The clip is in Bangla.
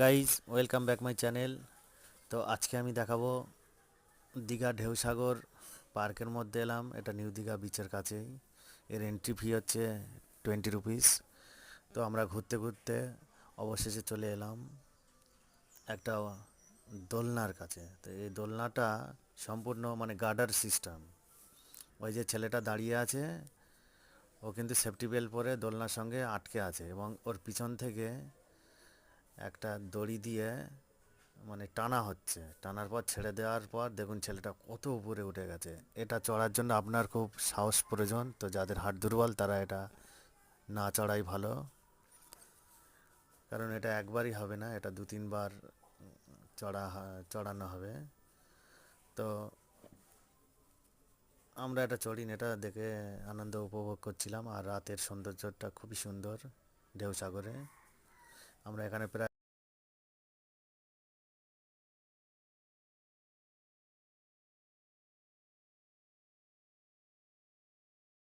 Guys welcome back my channel তো আজকে আমি দেখাবো দীঘা ঢেউসাগর পার্কের মধ্যে এলাম। এটা নিউ দীঘা বিচের কাছেই। এর এন্ট্রি ফি হচ্ছে টোয়েন্টি রুপিস তো আমরা ঘুরতে ঘুরতে অবশেষে চলে এলাম একটা দোলনার কাছে। তো এই দোলনাটা সম্পূর্ণ মানে গার্ডার সিস্টেম ওই যে ছেলেটা দাঁড়িয়ে আছে, ও কিন্তু সেফটি বেল্ট পরে দোলনার সঙ্গে আটকে আছে এবং ওর পিছন থেকে একটা দড়ি দিয়ে মানে টানা হচ্ছে। টানার পর ছেড়ে দেওয়ার পর দেখুন ছেলেটা কত উপরে উঠে গেছে। এটা চড়ার জন্য আপনার খুব সাহস প্রয়োজন। তো যাদের হাট দুর্বল তারা এটা না চড়াই ভালো। কারণ এটা একবারই হবে না, এটা দু তিনবার চড়া চড়ানো হবে। তো আমরা এটা চড়িনি এটা দেখে আনন্দ উপভোগ করছিলাম। আর রাতের সৌন্দর্যটা খুবই সুন্দর, ঢেউসাগরে। আমরা এখানে প্রায়